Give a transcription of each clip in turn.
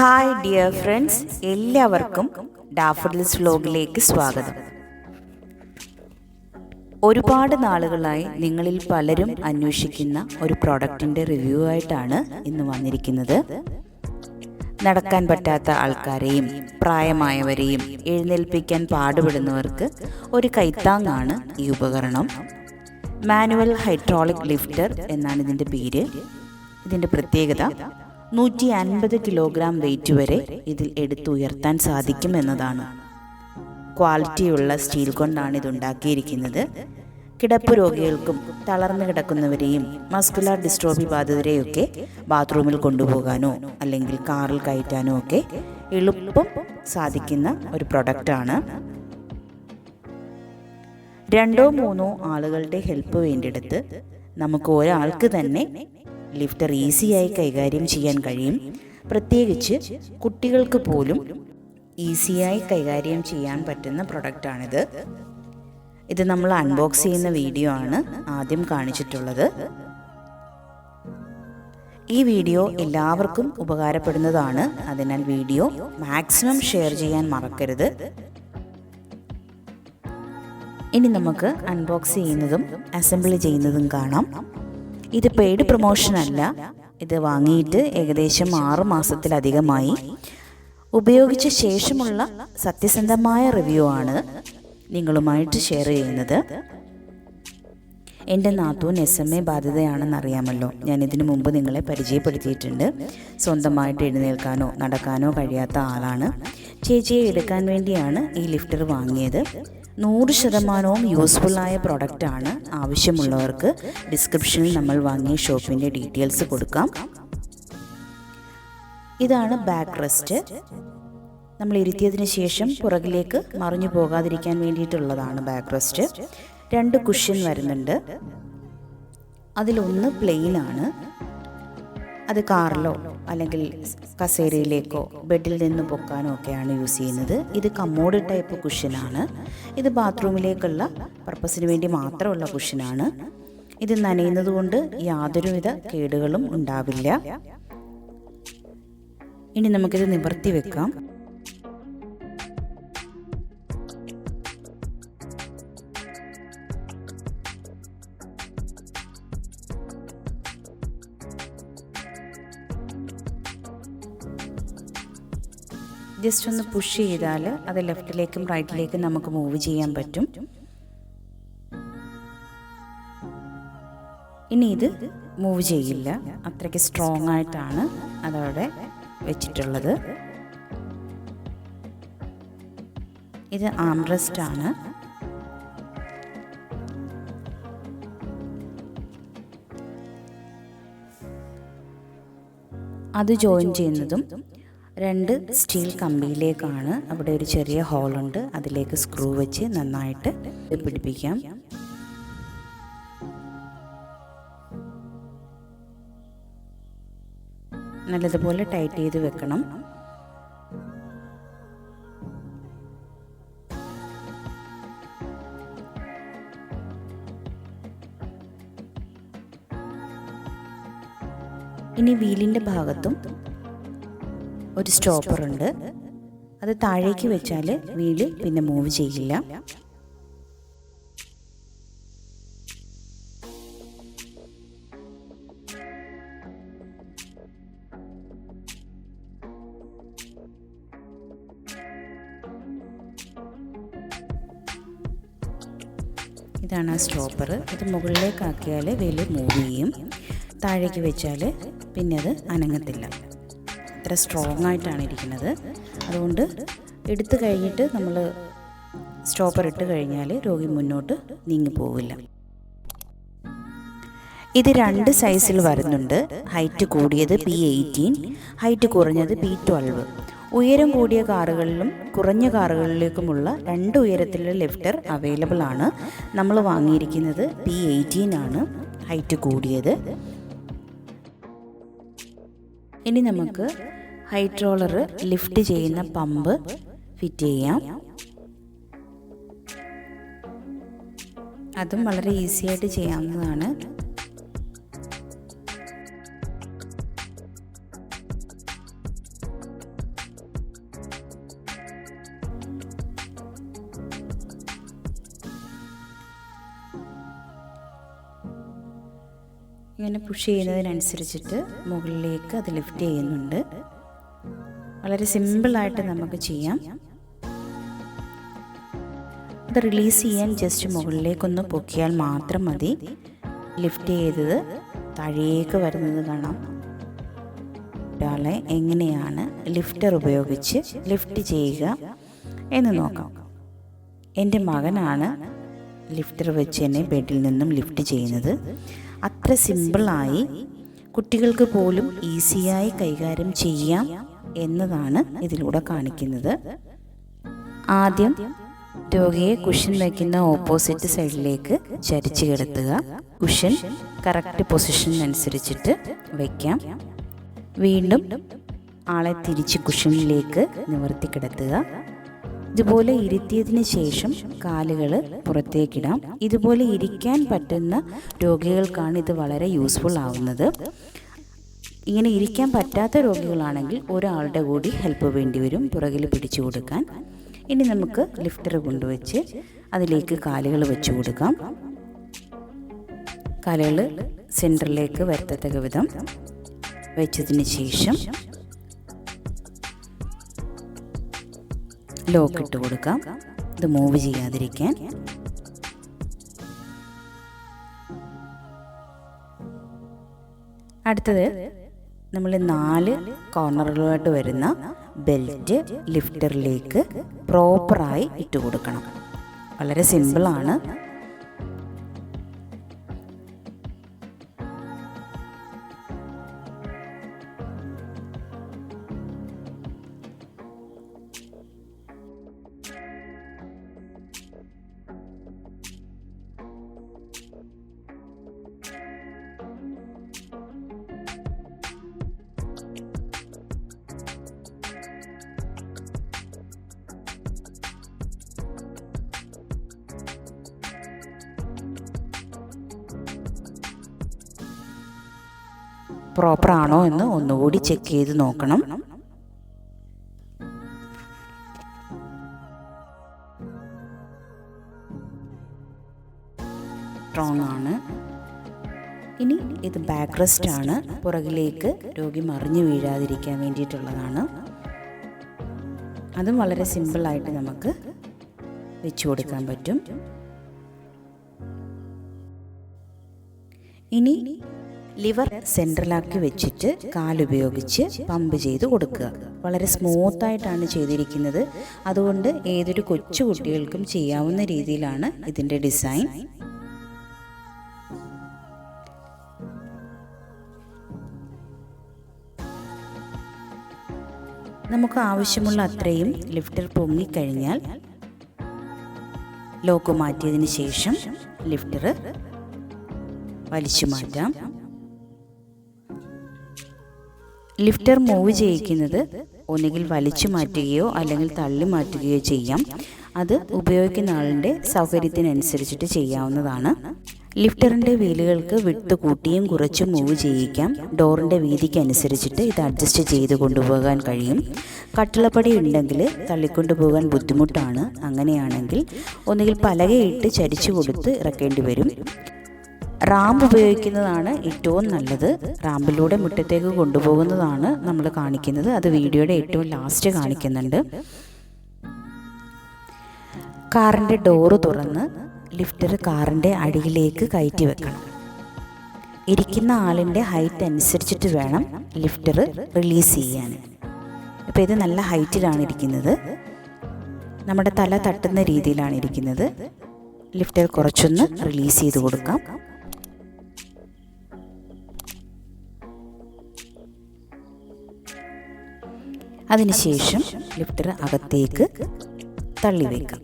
Hi dear friends എല്ലാവർക്കും daffodils വ്ലോഗിലേക്ക് സ്വാഗതം. ഒരുപാട് നാളുകളായി നിങ്ങളിൽ പലരും അന്വേഷിക്കുന്ന ഒരു പ്രോഡക്റ്റിന്റെ റിവ്യൂ ആയിട്ടാണ് ഇന്ന് വന്നിരിക്കുന്നത്. നടക്കാൻ പറ്റാത്ത ആൾക്കാരെയും പ്രായമായവരെയും എഴുന്നേൽപ്പിക്കാൻ പാടുപെടുന്നവർക്ക് ഒരു കൈത്താങ്ങാണ് ഈ ഉപകരണം. മാനുവൽ ഹൈഡ്രോളിക് ലിഫ്റ്റർ എന്നാണ് ഇതിന്റെ പേര്. ഇതിന്റെ പ്രത്യേകത നൂറ്റി അൻപത് കിലോഗ്രാം വെയിറ്റ് വരെ ഇതിൽ എടുത്തുയർത്താൻ സാധിക്കും എന്നതാണ്. ക്വാളിറ്റിയുള്ള സ്റ്റീൽ കൊണ്ടാണ് ഇത് ഉണ്ടാക്കിയിരിക്കുന്നത്. കിടപ്പ് രോഗികൾക്കും തളർന്നു കിടക്കുന്നവരെയും മസ്കുലാർ ഡിസ്ട്രോഫി ബാധിതരെയൊക്കെ ബാത്റൂമിൽ കൊണ്ടുപോകാനോ അല്ലെങ്കിൽ കാറിൽ കയറ്റാനോ ഒക്കെ എളുപ്പം സാധിക്കുന്ന ഒരു പ്രൊഡക്റ്റാണ് രണ്ടോ മൂന്നോ ആളുകളുടെ ഹെൽപ്പ് വേണ്ടിയെടുത്ത് നമുക്ക് ഒരാൾക്ക് തന്നെ ലിഫ്റ്റർ ഈസിയായി കൈകാര്യം ചെയ്യാൻ കഴിയും. പ്രത്യേകിച്ച് കുട്ടികൾക്ക് പോലും ഈസിയായി കൈകാര്യം ചെയ്യാൻ പറ്റുന്ന പ്രൊഡക്റ്റാണിത് ഇത് നമ്മൾ അൺബോക്സ് ചെയ്യുന്ന വീഡിയോ ആണ് ആദ്യം കാണിച്ചിട്ടുള്ളത്. ഈ വീഡിയോ എല്ലാവർക്കും ഉപകാരപ്പെടുന്നതാണ്. അതിനാൽ വീഡിയോ മാക്സിമം ഷെയർ ചെയ്യാൻ മറക്കരുത്. ഇനി നമുക്ക് അൺബോക്സ് ചെയ്യുന്നതും അസംബിൾ ചെയ്യുന്നതും കാണാം. ഇത് പെയ്ഡ് പ്രൊമോഷൻ അല്ല. ഇത് വാങ്ങിയിട്ട് ഏകദേശം ആറ് മാസത്തിലധികമായി ഉപയോഗിച്ച ശേഷമുള്ള സത്യസന്ധമായ റിവ്യൂ ആണ് നിങ്ങളുമായിട്ട് ഷെയർ ചെയ്യുന്നത്. എന്റെ നാത്തൂൻ എസ് എം എ ബാധ്യതയാണെന്നറിയാമല്ലോ. ഞാൻ ഇതിനു മുമ്പ് നിങ്ങളെ പരിചയപ്പെടുത്തിയിട്ടുണ്ട്. സ്വന്തമായിട്ട് എഴുന്നേൽക്കാനോ നടക്കാനോ കഴിയാത്ത ആളാണ്. ചേച്ചിയെ എടുക്കാൻ വേണ്ടിയാണ് ഈ ലിഫ്റ്റർ വാങ്ങിയത്. നൂറ് ശതമാനവും യൂസ്ഫുള്ളായ പ്രൊഡക്റ്റാണ് ആവശ്യമുള്ളവർക്ക് ഡിസ്ക്രിപ്ഷനിൽ നമ്മൾ വാങ്ങിയ ഷോപ്പിന്റെ ഡീറ്റെയിൽസ് കൊടുക്കാം. ഇതാണ് ബാക്ക് റെസ്റ്റ്. നമ്മൾ ഇരുത്തിയതിന് ശേഷം പുറകിലേക്ക് മറിഞ്ഞു പോകാതിരിക്കാൻ വേണ്ടിയിട്ടുള്ളതാണ് ബാക്ക് റെസ്റ്റ്. രണ്ട് കുഷ്യൻ വരുന്നുണ്ട്. അതിലൊന്ന് പ്ലെയിൻ ആണ് അത് കാറിലോ അല്ലെങ്കിൽ കസേരയിലേക്കോ ബെഡിൽ നിന്ന് പൊക്കാനോ ഒക്കെയാണ് യൂസ് ചെയ്യുന്നത്. ഇത് കമ്മോഡ് ടൈപ്പ് കുഷ്യനാണ്. ഇത് ബാത്റൂമിലേക്കുള്ള പർപ്പസിന് വേണ്ടി മാത്രമുള്ള കുഷ്യനാണ്. ഇത് നനയുന്നത് കൊണ്ട് യാതൊരുവിധ കേടുകളും ഉണ്ടാവില്ല. ഇനി നമുക്കിത് നിവർത്തി വെക്കാം. ജസ്റ്റ് ഒന്ന് പുഷ് ചെയ്താൽ അത് ലെഫ്റ്റിലേക്കും റൈറ്റിലേക്കും നമുക്ക് മൂവ് ചെയ്യാൻ പറ്റും. ഇനി ഇത് മൂവ് ചെയ്യില്ല. അത്രയ്ക്ക് സ്ട്രോങ് ആയിട്ടാണ് അതവിടെ വെച്ചിട്ടുള്ളത്. ഇത് ആം റെസ്റ്റ് ആണ്. അത് ജോയിൻ ചെയ്യുന്നതും രണ്ട് സ്റ്റീൽ കമ്പിയിലേക്കാണ് അവിടെ ഒരു ചെറിയ ഹോളുണ്ട്. അതിലേക്ക് സ്ക്രൂ വെച്ച് നന്നായിട്ട് പിടിപ്പിക്കാം. നല്ലതുപോലെ ടൈറ്റ് ചെയ്ത് വെക്കണം. ഇനി വീലിന്റെ ഭാഗത്തും ഒരു സ്റ്റോപ്പർ ഉണ്ട്. അത് താഴേക്ക് വെച്ചാൽ വീൽ പിന്നെ മൂവ് ചെയ്യില്ല. ഇതാണ് ആ സ്റ്റോപ്പർ ഇത് മുകളിലേക്കാക്കിയാൽ വെൽ മൂവ് ചെയ്യും. താഴേക്ക് വെച്ചാൽ പിന്നെ അത് അനങ്ങത്തില്ല. അത്ര സ്ട്രോങ് ആയിട്ടാണ് ഇരിക്കുന്നത്. അതുകൊണ്ട് എടുത്തു കഴിഞ്ഞിട്ട് നമ്മൾ സ്റ്റോപ്പർ ഇട്ട് കഴിഞ്ഞാൽ രോഗി മുന്നോട്ട് നീങ്ങി പോവില്ല. ഇത് രണ്ട് സൈസിൽ വരുന്നുണ്ട്. ഹൈറ്റ് കൂടിയത് പി എയ്റ്റീൻ ഹൈറ്റ് കുറഞ്ഞത് പി ട്വൽവ് ഉയരം കൂടിയ കാറുകളിലും കുറഞ്ഞ കാറുകളിലേക്കുമുള്ള രണ്ട് ഉയരത്തിലുള്ള ലിഫ്റ്റർ അവൈലബിൾ ആണ്. നമ്മൾ വാങ്ങിയിരിക്കുന്നത് പി എയ്റ്റീൻ ആണ്. ഹൈറ്റ് കൂടിയത്. ഇനി നമുക്ക് ഹൈഡ്രോളർ ലിഫ്റ്റ് ചെയ്യുന്ന പമ്പ് ഫിറ്റ് ചെയ്യാം. അതും വളരെ ഈസി ആയിട്ട് ചെയ്യാവുന്നതാണ്. ഇങ്ങനെ പുഷ് ചെയ്യുന്നതിനനുസരിച്ചിട്ട് മുകളിലേക്ക് അത് ലിഫ്റ്റ് ചെയ്യുന്നുണ്ട്. വളരെ സിമ്പിളായിട്ട് നമുക്ക് ചെയ്യാം. അത് റിലീസ് ചെയ്യാൻ ജസ്റ്റ് മുകളിലേക്കൊന്ന് പൊക്കിയാൽ മാത്രം മതി. ലിഫ്റ്റ് ചെയ്തത് താഴേക്ക് വരുന്നത് കാണാം. ഒരാളെ എങ്ങനെയാണ് ലിഫ്റ്റർ ഉപയോഗിച്ച് ലിഫ്റ്റ് ചെയ്യുക എന്ന് നോക്കാം. എന്റെ മകനാണ് ലിഫ്റ്റർ വെച്ച് എന്നെ ബെഡിൽ നിന്നും ലിഫ്റ്റ് ചെയ്യുന്നത്. അത്ര സിമ്പിളായി കുട്ടികൾക്ക് പോലും ഈസിയായി കൈകാര്യം ചെയ്യാം എന്നതാണ് ഇതിലൂടെ കാണിക്കുന്നത്. ആദ്യം രോഗിയെ കുഷൻ വയ്ക്കുന്ന ഓപ്പോസിറ്റ് സൈഡിലേക്ക് ചരിച്ചു കിടത്തുക. കുഷൻ കറക്റ്റ് പൊസിഷൻ അനുസരിച്ചിട്ട് വയ്ക്കാം. വീണ്ടും ആളെ തിരിച്ച് കുഷനിലേക്ക് നിവർത്തി കിടത്തുക. ഇതുപോലെ ഇരുത്തിയതിന് ശേഷം കാലുകൾ പുറത്തേക്കിടാം. ഇതുപോലെ ഇരിക്കാൻ പറ്റുന്ന രോഗികൾക്കാണ് ഇത് വളരെ യൂസ്ഫുൾ ആവുന്നത്. ഇങ്ങനെ ഇരിക്കാൻ പറ്റാത്ത രോഗികളാണെങ്കിൽ ഒരാളുടെ കൂടി ഹെൽപ്പ് വേണ്ടി വരും പുറകിൽ പിടിച്ചു കൊടുക്കാൻ. ഇനി നമുക്ക് ലിഫ്റ്റർ കൊണ്ടുവച്ച് അതിലേക്ക് കാലുകൾ വെച്ച് കൊടുക്കാം. കാലുകൾ സെന്ററിലേക്ക് വരുത്തത്തക്ക വിധം വെച്ചതിന് ശേഷം ലോക്ക് ഇട്ട് കൊടുക്കാം. ഇത് മൂവ് ചെയ്യാതിരിക്കാൻ. അടുത്തത് നമ്മൾ നാല് കോർണറുകളായിട്ട് വരുന്ന ബെൽറ്റ് ലിഫ്റ്ററിലേക്ക് പ്രോപ്പറായി ഇട്ട് കൊടുക്കണം. വളരെ സിമ്പിളാണ് പ്രോപ്പർ ആണോ എന്ന് ഒന്നുകൂടി ചെക്ക് ചെയ്ത് നോക്കണം. സ്ട്രോങ് ആണ്. ഇനി ഇത് ബാക്ക് റെസ്റ്റ് ആണ്. പുറകിലേക്ക് രോഗി മറിഞ്ഞു വീഴാതിരിക്കാൻ വേണ്ടിയിട്ടുള്ളതാണ്. അതും വളരെ സിമ്പിളായിട്ട് നമുക്ക് വെച്ചു കൊടുക്കാൻ പറ്റും. ഇനി ലിവർ സെൻട്രലാക്കി വെച്ചിട്ട് കാലുപയോഗിച്ച് പമ്പ് ചെയ്ത് കൊടുക്കുക. വളരെ സ്മൂത്തായിട്ടാണ് ചെയ്തിരിക്കുന്നത്. അതുകൊണ്ട് ഏതൊരു കൊച്ചു കുട്ടികൾക്കും ചെയ്യാവുന്ന രീതിയിലാണ് ഇതിന്റെ ഡിസൈൻ. നമുക്ക് ആവശ്യമുള്ള അത്രയും ലിഫ്റ്റർ പൊങ്ങിക്കഴിഞ്ഞാൽ ലോക്ക് മാറ്റിയതിന് ശേഷം ലിഫ്റ്റർ വലിച്ചു മാറ്റാം. ലിഫ്റ്റർ മൂവ് ചെയ്യിക്കുന്നത് ഒന്നുകിൽ വലിച്ചു മാറ്റുകയോ അല്ലെങ്കിൽ തള്ളി മാറ്റുകയോ ചെയ്യാം. അത് ഉപയോഗിക്കുന്ന ആളിന്റെ സൗകര്യത്തിനനുസരിച്ചിട്ട് ചെയ്യാവുന്നതാണ്. ലിഫ്റ്ററിന്റെ വീലുകൾക്ക് വിട്ട് കൂട്ടിയും കുറച്ചും മൂവ് ചെയ്യിക്കാം. ഡോറിന്റെ വീതിക്ക് അനുസരിച്ചിട്ട് ഇത് അഡ്ജസ്റ്റ് ചെയ്ത് കൊണ്ടുപോകാൻ കഴിയും. കട്ടിളപ്പടി ഉണ്ടെങ്കിൽ തള്ളിക്കൊണ്ടു പോകാൻ ബുദ്ധിമുട്ടാണ്. അങ്ങനെയാണെങ്കിൽ ഒന്നുകിൽ പലകയിട്ട് ചരിച്ചു കൊടുത്ത് ഇറക്കേണ്ടി വരും. റാമ്പ് ഉപയോഗിക്കുന്നതാണ് ഏറ്റവും നല്ലത്. റാമ്പിലൂടെ മുറ്റത്തേക്ക് കൊണ്ടുപോകുന്നതാണ് നമ്മൾ കാണിക്കുന്നത്. അത് വീഡിയോയുടെ ഏറ്റവും ലാസ്റ്റ് കാണിക്കുന്നുണ്ട്. കാറിന്റെ ഡോറ് തുറന്ന് ലിഫ്റ്റർ കാറിന്റെ അടിയിലേക്ക് കയറ്റി വെക്കണം. ഇരിക്കുന്ന ആളിന്റെ ഹൈറ്റ് അനുസരിച്ചിട്ട് വേണം ലിഫ്റ്റർ റിലീസ് ചെയ്യാൻ. ഇപ്പോൾ ഇത് നല്ല ഹൈറ്റിലാണ് ഇരിക്കുന്നത്. നമ്മുടെ തല തട്ടുന്ന രീതിയിലാണ് ഇരിക്കുന്നത്. ലിഫ്റ്റർ കുറച്ചൊന്ന് റിലീസ് ചെയ്ത് കൊടുക്കാം. അതിനുശേഷം ലിഫ്റ്റർ അകത്തേക്ക് തള്ളി വയ്ക്കാം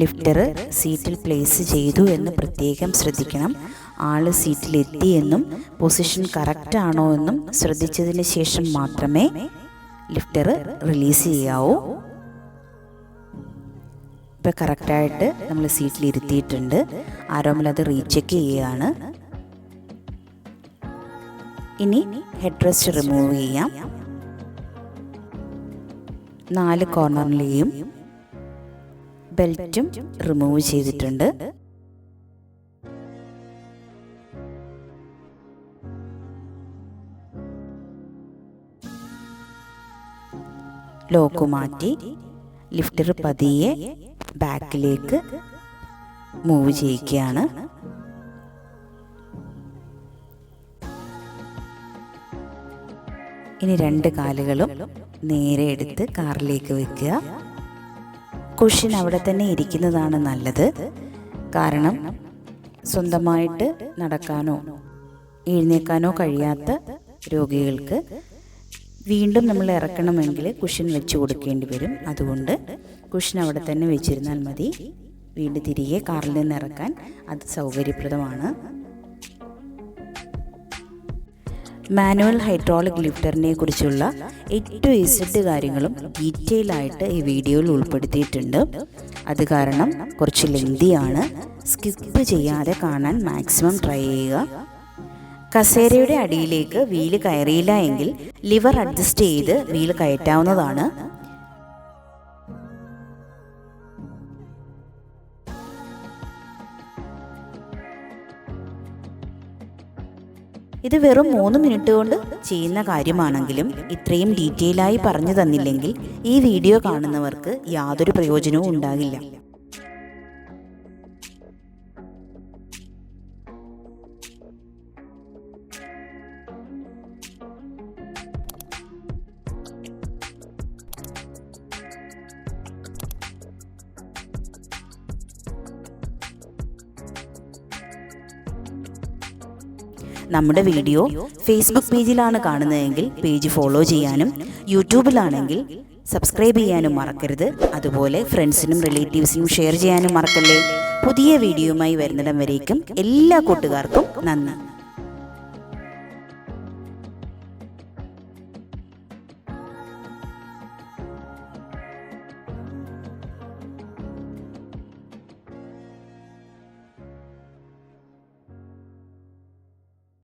ലിഫ്റ്റർ സീറ്റിൽ പ്ലേസ് ചെയ്തു എന്ന് പ്രത്യേകം ശ്രദ്ധിക്കണം. ആൾ സീറ്റിലെത്തി എന്നും പൊസിഷൻ കറക്റ്റ് ആണോ എന്നും ശ്രദ്ധിച്ചതിന് ശേഷം മാത്രമേ ലിഫ്റ്റർ റിലീസ് ചെയ്യാവൂ. ഇപ്പോൾ കറക്റ്റായിട്ട് നമ്മൾ സീറ്റിൽ ഇരുത്തിയിട്ടുണ്ട് ആരോമിൽ അത് റീചെക്ക് ചെയ്യുകയാണ് ഇനി ഹെഡ് റെസ്റ്റ് റിമൂവ് ചെയ്യാം. നാല് കോർണറിലെയും ബെൽറ്റും റിമൂവ് ചെയ്തിട്ടുണ്ട്. ലോക്ക് മാറ്റി ലിഫ്റ്റർ പതിയെ ബാക്കിലേക്ക് മൂവ് ചെയ്യിക്കുകയാണ് ഇനി രണ്ട് കാലുകളും നേരെ എടുത്ത് കാറിലേക്ക് വെക്കുക. കുഷിൻ അവിടെ തന്നെ ഇരിക്കുന്നതാണ് നല്ലത്. കാരണം സ്വന്തമായിട്ട് നടക്കാനോ എഴുന്നേക്കാനോ കഴിയാത്ത രോഗികൾക്ക് വീണ്ടും നമ്മൾ ഇറക്കണമെങ്കിൽ കുഷൻ വെച്ച് കൊടുക്കേണ്ടി വരും. അതുകൊണ്ട് കുഷൻ അവിടെ തന്നെ വെച്ചിരുന്നാൽ മതി. വീണ്ടും തിരികെ കാറിൽ നിന്ന് ഇറക്കാൻ അത് സൗകര്യപ്രദമാണ്. മാനുവൽ ഹൈഡ്രോളിക് ലിഫ്റ്ററിനെ കുറിച്ചുള്ള ഏറ്റവും ഇസഡ് കാര്യങ്ങളും ഡീറ്റെയിൽ ആയിട്ട് ഈ വീഡിയോയിൽ ഉൾപ്പെടുത്തിയിട്ടുണ്ട്. അത് കാരണം കുറച്ച് ലെങ്തിയാണ്. സ്കിപ്പ് ചെയ്യാതെ കാണാൻ മാക്സിമം ട്രൈ ചെയ്യുക. കസേരയുടെ അടിയിലേക്ക് വീൽ കയറിയില്ല എങ്കിൽ ലിവർ അഡ്ജസ്റ്റ് ചെയ്ത് വീൽ കയറ്റാവുന്നതാണ്. ഇത് വെറും മൂന്ന് മിനിറ്റ് കൊണ്ട് ചെയ്യുന്ന കാര്യമാണെങ്കിലും ഇത്രയും ഡീറ്റെയിൽ ആയി പറഞ്ഞു തന്നില്ലെങ്കിൽ ഈ വീഡിയോ കാണുന്നവർക്ക് യാതൊരു പ്രയോജനവും ഉണ്ടാകില്ല. നമ്മുടെ വീഡിയോ ഫേസ്ബുക്ക് പേജിലാണ് കാണുന്നതെങ്കിൽ പേജ് ഫോളോ ചെയ്യാനും യൂട്യൂബിലാണെങ്കിൽ സബ്സ്ക്രൈബ് ചെയ്യാനും മറക്കരുത്. അതുപോലെ ഫ്രണ്ട്സിനും റിലേറ്റീവ്സിനും ഷെയർ ചെയ്യാനും മറക്കല്ലേ? പുതിയ വീഡിയോയുമായി വരുന്നിടം വരേക്കും എല്ലാ കൂട്ടുകാർക്കും നന്ദി.